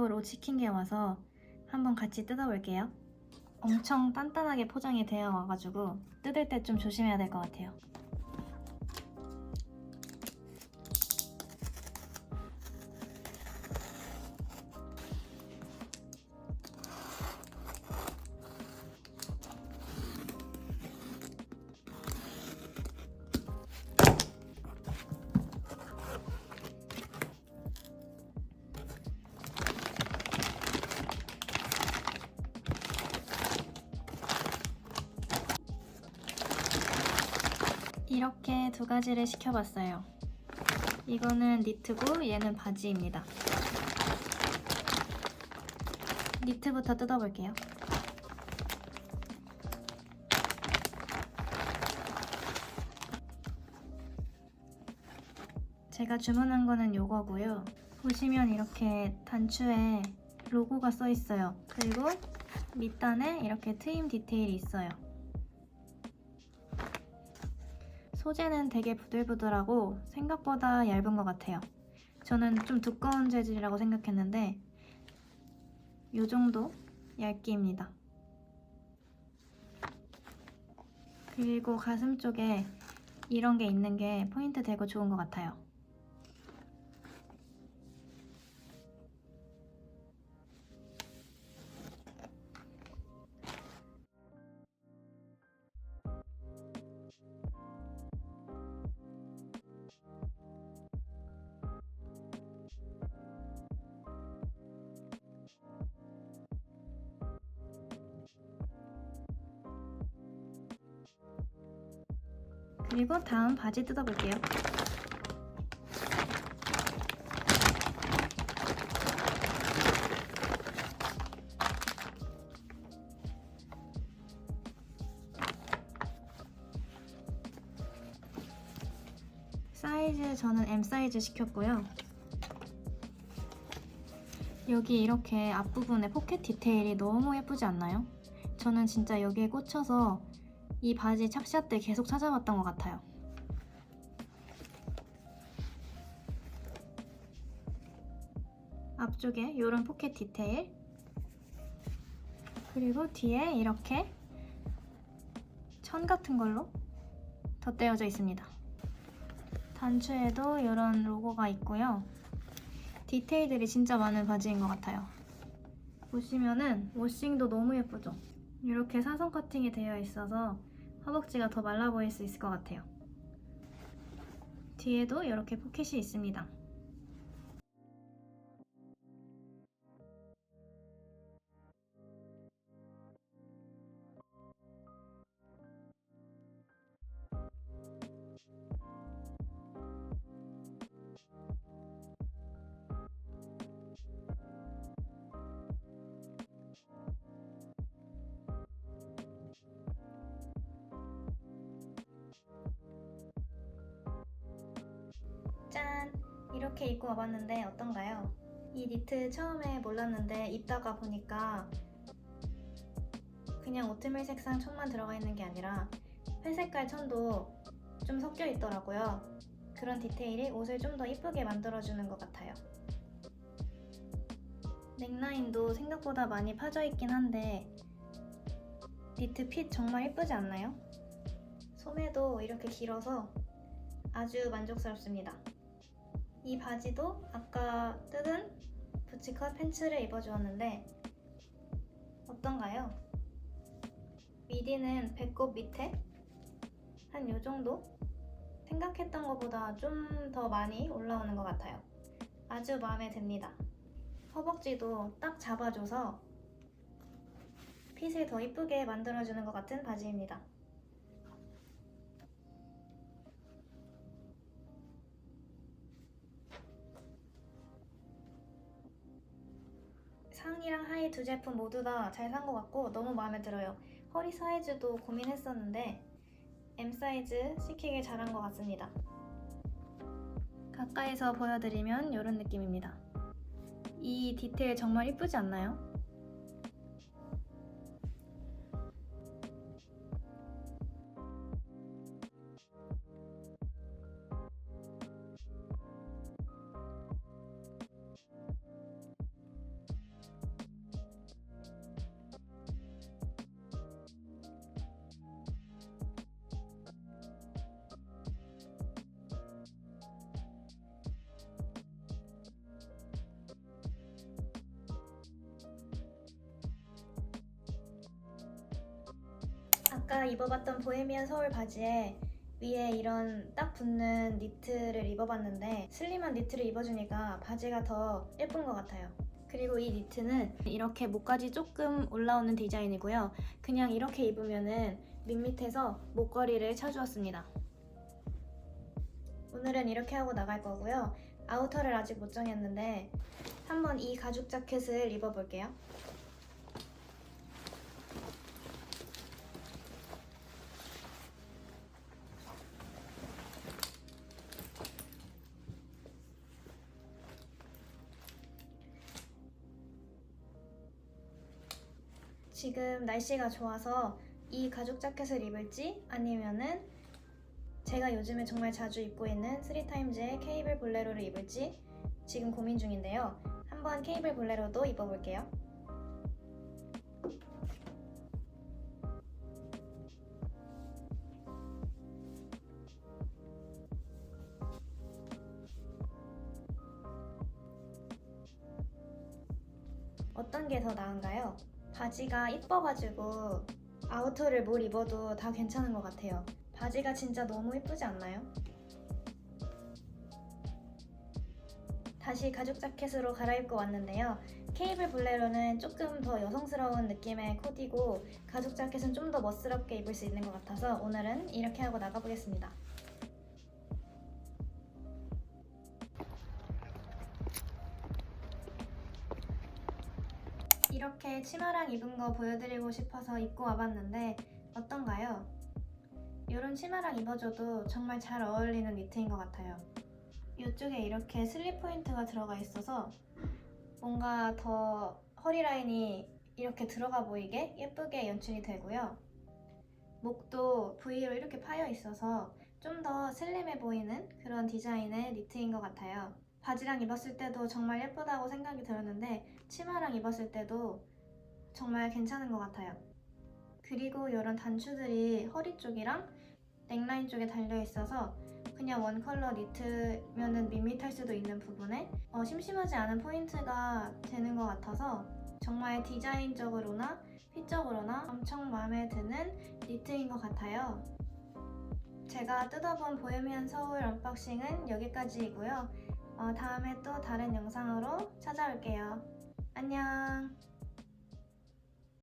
보헤미안 서울 오치킨게 와서 한번 같이 뜯어볼게요. 엄청 단단하게 포장이 되어 와가지고 뜯을 때 좀 조심해야 될 것 같아요. 이렇게 두 가지를 시켜봤어요. 이거는 니트고 얘는 바지입니다. 니트부터 뜯어볼게요. 제가 주문한 거는 요거고요. 보시면 이렇게 단추에 로고가 써 있어요. 그리고 밑단에 이렇게 트임 디테일이 있어요. 소재는 되게 부들부들하고 생각보다 얇은 것 같아요. 저는 좀 두꺼운 재질이라고 생각했는데 이 정도 얇기입니다. 그리고 가슴 쪽에 이런 게 있는 게 포인트 되고 좋은 것 같아요. 그리고 다음 바지 뜯어볼게요. 사이즈 저는 M 사이즈 시켰고요. 여기 이렇게 앞부분에 포켓 디테일이 너무 예쁘지 않나요? 저는 진짜 여기에 꽂혀서 이 바지 착샷 때 계속 찾아봤던 것 같아요. 앞쪽에 이런 포켓 디테일 그리고 뒤에 이렇게 천 같은 걸로 덧대어져 있습니다. 단추에도 이런 로고가 있고요. 디테일들이 진짜 많은 바지인 것 같아요. 보시면은 워싱도 너무 예쁘죠? 이렇게 사선 커팅이 되어 있어서 허벅지가 더 말라 보일 수 있을 것 같아요. 뒤에도 이렇게 포켓이 있습니다. 이렇게 입고 와봤는데 어떤가요? 이 니트 처음에 몰랐는데 입다가 보니까 그냥 오트밀 색상 천만 들어가 있는 게 아니라 회색깔 천도 좀 섞여 있더라고요. 그런 디테일이 옷을 좀 더 이쁘게 만들어주는 것 같아요. 넥라인도 생각보다 많이 파져 있긴 한데 니트 핏 정말 예쁘지 않나요? 소매도 이렇게 길어서 아주 만족스럽습니다. 이 바지도 아까 뜯은 부츠컷 팬츠를 입어주었는데 어떤가요? 미디는 배꼽 밑에 한 요 정도? 생각했던 것보다 좀 더 많이 올라오는 것 같아요. 아주 마음에 듭니다. 허벅지도 딱 잡아줘서 핏을 더 이쁘게 만들어주는 것 같은 바지입니다. 상의랑 하의 두 제품 모두 다 잘 산 것 같고 너무 마음에 들어요. 허리 사이즈도 고민했었는데 M 사이즈 시키길 잘한 것 같습니다. 가까이서 보여드리면 이런 느낌입니다. 이 디테일 정말 이쁘지 않나요? 아까 입어봤던 보헤미안 서울 바지에 위에 이런 딱 붙는 니트를 입어봤는데 슬림한 니트를 입어주니까 바지가 더 예쁜 것 같아요. 그리고 이 니트는 이렇게 목까지 조금 올라오는 디자인이고요. 그냥 이렇게 입으면은 밋밋해서 목걸이를 쳐주었습니다. 오늘은 이렇게 하고 나갈 거고요. 아우터를 아직 못 정했는데 한번 이 가죽 자켓을 입어볼게요. 지금 날씨가 좋아서 이 가죽 자켓을 입을지 아니면은 제가 요즘에 정말 자주 입고 있는 쓰리타임즈의 케이블 볼레로를 입을지 지금 고민 중인데요. 한번 케이블 볼레로도 입어볼게요. 어떤 게 더 나은가요? 바지가 이뻐가지고 아우터를 뭘 입어도 다 괜찮은 것 같아요. 바지가 진짜 너무 이쁘지 않나요? 다시 가죽 자켓으로 갈아입고 왔는데요. 케이블 볼레로는 조금 더 여성스러운 느낌의 코디고 가죽 자켓은 좀 더 멋스럽게 입을 수 있는 것 같아서 오늘은 이렇게 하고 나가보겠습니다. 이렇게 치마랑 입은 거 보여드리고 싶어서 입고 와봤는데 어떤가요? 이런 치마랑 입어줘도 정말 잘 어울리는 니트인 것 같아요. 이쪽에 이렇게 슬립 포인트가 들어가 있어서 뭔가 더 허리 라인이 이렇게 들어가 보이게 예쁘게 연출이 되고요. 목도 V로 이렇게 파여 있어서 좀 더 슬림해 보이는 그런 디자인의 니트인 것 같아요. 바지랑 입었을 때도 정말 예쁘다고 생각이 들었는데 치마랑 입었을 때도 정말 괜찮은 것 같아요. 그리고 이런 단추들이 허리 쪽이랑 넥라인 쪽에 달려 있어서 그냥 원 컬러 니트면은 밋밋할 수도 있는 부분에 어, 심심하지 않은 포인트가 되는 것 같아서 정말 디자인적으로나 핏적으로나 엄청 마음에 드는 니트인 것 같아요. 제가 뜯어본 보헤미안 서울 언박싱은 여기까지이고요. 어, 다음에 또 다른 영상으로 찾아올게요. 안녕.